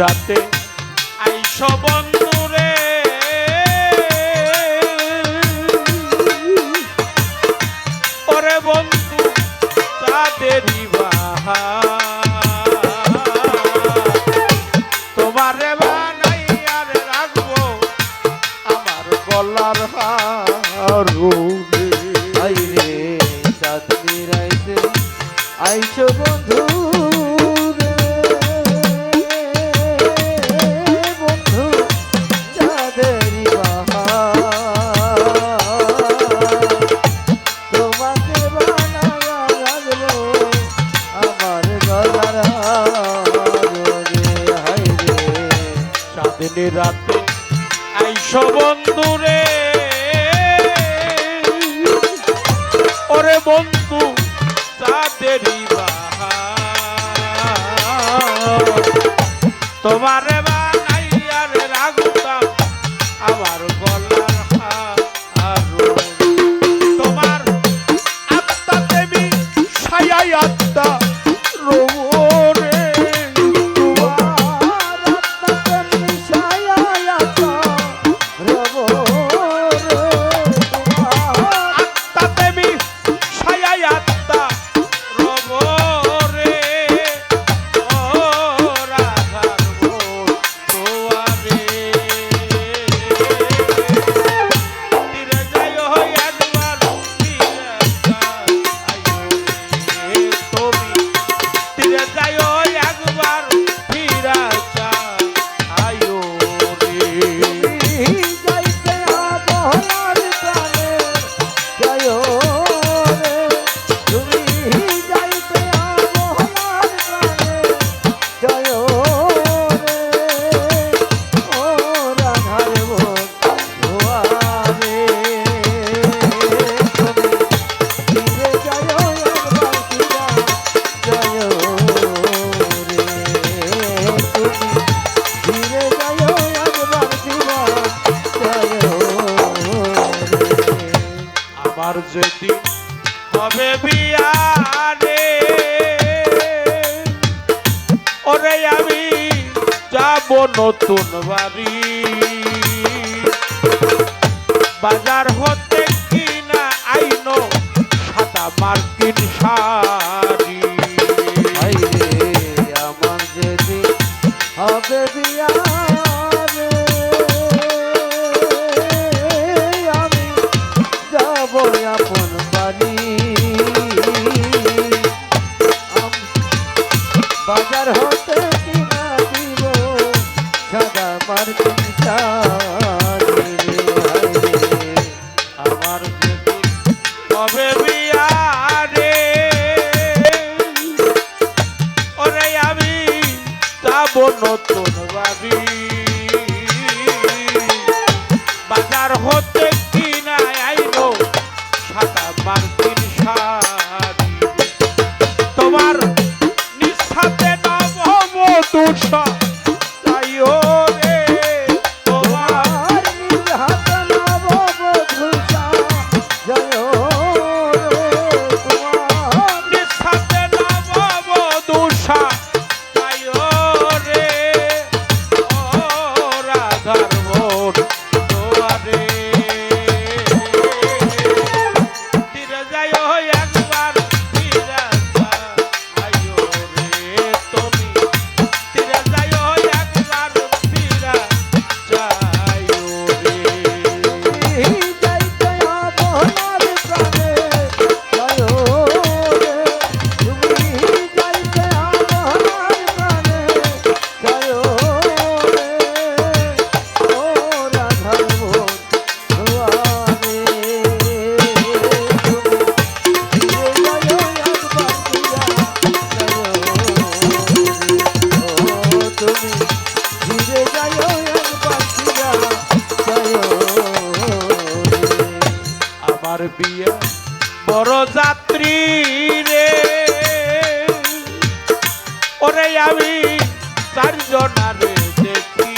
রাতে। আইস বন্ধুরে ওরে বন্ধু তাদেরই বাহা তোমারে বানাইয়ার রাখব আমার গলার হারু। আইরে চাঁদনি রাইতে আইছো বন্ধু। রাতে। আইসো বন্ধুরে ওরে বন্ধু তাদেরই বাহা। তোমারে আমার যদি হবে বিয়ারে ওরে আমি যাব নতুন বাড়ি। বাজার হতে কিনা আইনো সাদা মার্কিন সা নতুন বাড়ি বিয়া। বড় যাত্রী রে। ওরে আমি চারজনারে দেখি।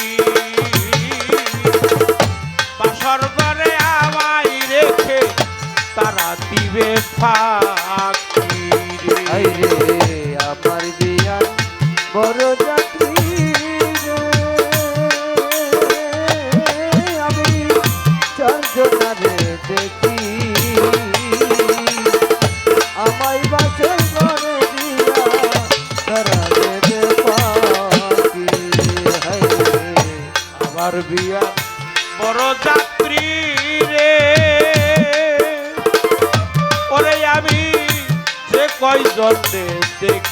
বাসর করে আমায় রেখে তারা দিবে ফাঁকি রে। আমার দিয়া বড় কয়জন দেখি।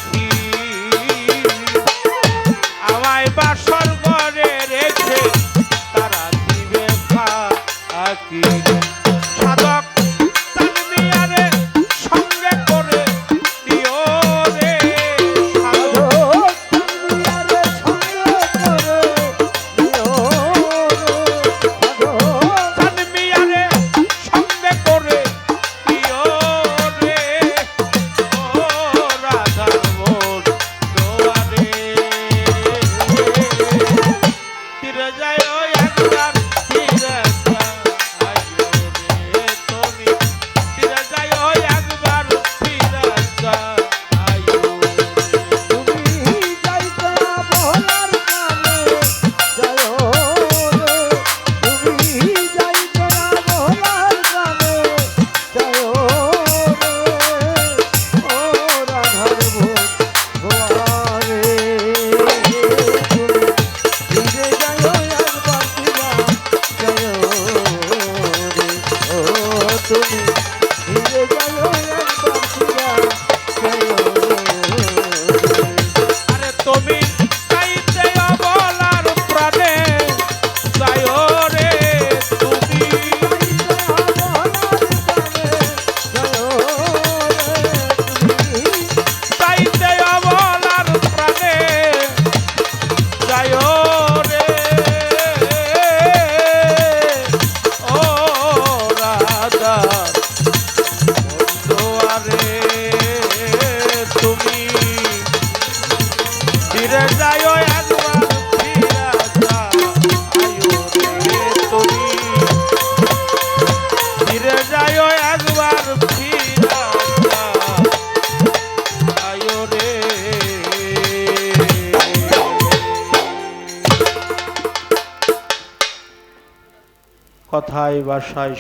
কথায় বাসায়